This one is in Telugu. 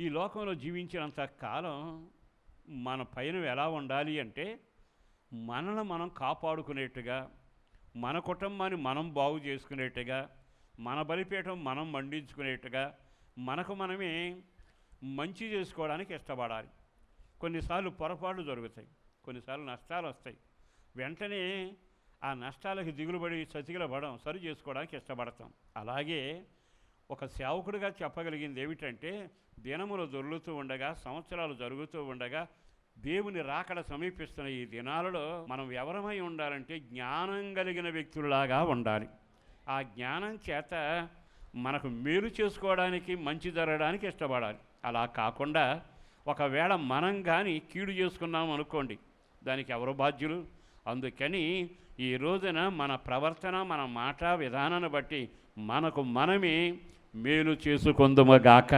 ఈ లోకంలో జీవించినంత కాలం మన పైన ఎలా ఉండాలి అంటే మనల్ని మనం కాపాడుకునేట్టుగా మన కుటుంబాన్ని మనం బాగు చేసుకునేట్టుగా మన బలిపీఠం మనం మండించుకునేట్టుగా మనకు మనమే మంచి చేసుకోవడానికి ఇష్టపడాలి. కొన్నిసార్లు పొరపాట్లు జరుగుతాయి కొన్నిసార్లు నష్టాలు వస్తాయి. వెంటనే ఆ నష్టాలకు దిగులుబడి చతికిలబడం సరి చేసుకోవడానికి ఇష్టపడతాం. అలాగే ఒక సేవకుడిగా చెప్పగలిగింది ఏమిటంటే దినములు దొర్లుతూ ఉండగా సంవత్సరాలు జరుగుతూ ఉండగా దేవుని రాకడ సమీపిస్తున్న ఈ దినాలలో మనం ఎవరమై ఉండాలంటే జ్ఞానం కలిగిన వ్యక్తుల్లాగా ఉండాలి. ఆ జ్ఞానం చేత మనకు మేలు చేసుకోవడానికి మంచి జరగడానికి ఇష్టపడాలి. అలా కాకుండా ఒకవేళ మనం కానీ కీడు చేసుకున్నాం అనుకోండి దానికి ఎవరు బాధ్యులు? అందుకని ఈ రోజున మన ప్రవర్తన మన మాట విధానాన్ని బట్టి మనకు మనమే మేలు చేసుకొందుమగాక.